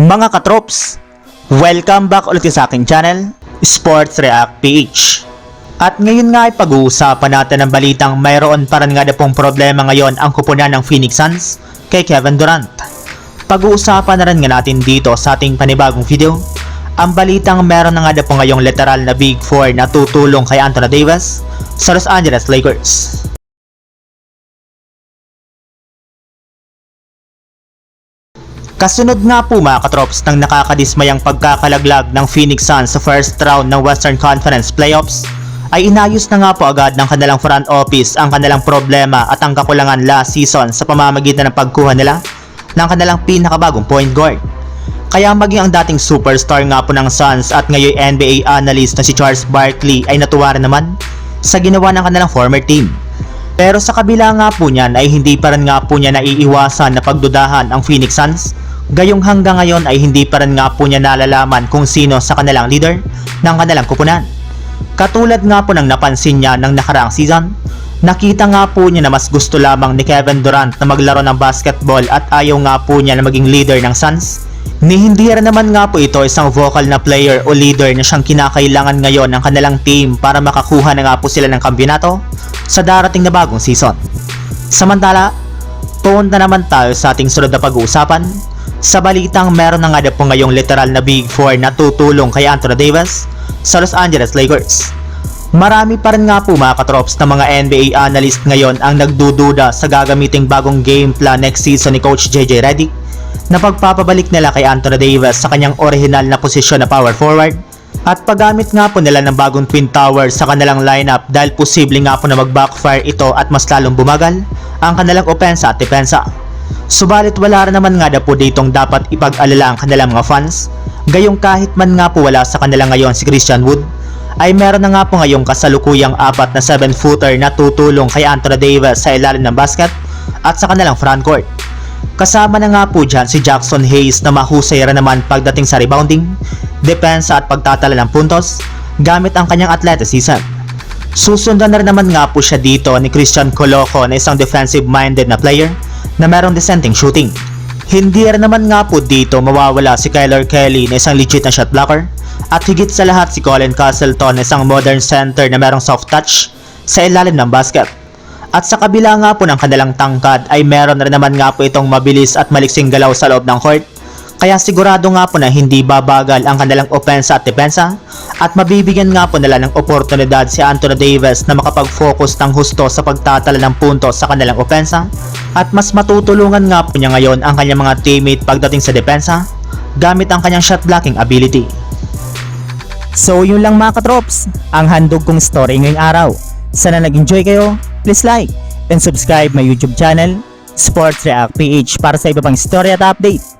Mga katrops, welcome back ulit sa aking channel, Sports React PH. At ngayon nga ay pag-uusapan natin ang balitang mayroon pa rin nga na pong problema ngayon ang kupunan ng Phoenix Suns kay Kevin Durant. Pag-uusapan na rin nga natin dito sa ating panibagong video, ang balitang meron na nga na po ngayong literal na Big 4 na tutulong kay Anthony Davis sa Los Angeles Lakers. Kasunod nga po mga katrops ng nakakadismayang pagkakalaglag ng Phoenix Suns sa first round ng Western Conference Playoffs, ay inayos na nga po agad ng kanilang front office ang kanilang problema at ang kakulangan last season sa pamamagitan ng pagkuha nila ng kanilang pinakabagong point guard. Kaya maging ang dating superstar nga po ng Suns at ngayon NBA analyst na si Charles Barkley ay natuwa rin naman sa ginawa ng kanilang former team. Pero sa kabila nga po niyan ay hindi pa rin nga po niya naiiwasan na pagdudahan ang Phoenix Suns Gayong hanggang ngayon ay hindi pa rin nga po niya nalalaman kung sino sa kanilang leader ng kanilang kupunan. Katulad nga po ng napansin niya ng nakaraang season, nakita nga po niya na mas gusto lamang ni Kevin Durant na maglaro ng basketball at ayaw nga po niya na maging leader ng Suns. Ni hindi rin naman nga po ito isang vocal na player o leader na siyang kinakailangan ngayon ng kanilang team para makakuha na nga po sila ng kampiyonato sa darating na bagong season. Samantala, punta naman tayo sa ating sunod na pag-uusapan sa balitang meron na nga na po ngayong literal na Big 4 na tutulong kay Anthony Davis sa Los Angeles Lakers. Marami pa rin nga po mga katrops na mga NBA analyst ngayon ang nagdududa sa gagamiting bagong game plan next season ni Coach JJ Redick na pagpapabalik nila kay Anthony Davis sa kanyang original na posisyon na power forward at paggamit nga po nila ng bagong twin tower sa kanilang lineup dahil posible nga po na mag-backfire ito at mas lalong bumagal ang kanilang opensa at depensa. Subalit wala rin naman nga na po ditong dapat ipag-alala ang kanilang mga fans. Gayong kahit man nga po wala sa kanila ngayon si Christian Wood, ay meron na nga po ngayong kasalukuyang apat na 7-footer na tutulong kay Anthony Davis sa ilalim ng basket at sa kanilang frontcourt. Kasama na nga po dyan si Jackson Hayes na mahusay rin naman pagdating sa rebounding, depensa at pagtatala ng puntos gamit ang kanyang athleticism. Susundan na rin naman nga po siya dito ni Christian Coloco na isang defensive-minded na player na merong dissenting shooting. Hindi rin naman nga po dito mawawala si Kyler Kelly na isang legit na shot blocker at higit sa lahat si Colin Castleton na isang modern center na merong soft touch sa ilalim ng basket. At sa kabila nga po ng kanilang tangkad ay meron rin naman nga po itong mabilis at maliksing galaw sa loob ng court kaya sigurado nga po na hindi babagal ang kanilang opensa at depensa at mabibigyan nga po nila ng oportunidad si Anthony Davis na makapag-focus ng husto sa pagtatala ng puntos sa kanilang opensa at mas matutulungan nga po niya ngayon ang kanyang mga teammate pagdating sa depensa gamit ang kanyang shot blocking ability. So yun lang mga katrops, ang handog kong story ngayong araw. Sana nag-enjoy kayo, please like and subscribe my YouTube channel, Sports React PH para sa iba pang story at update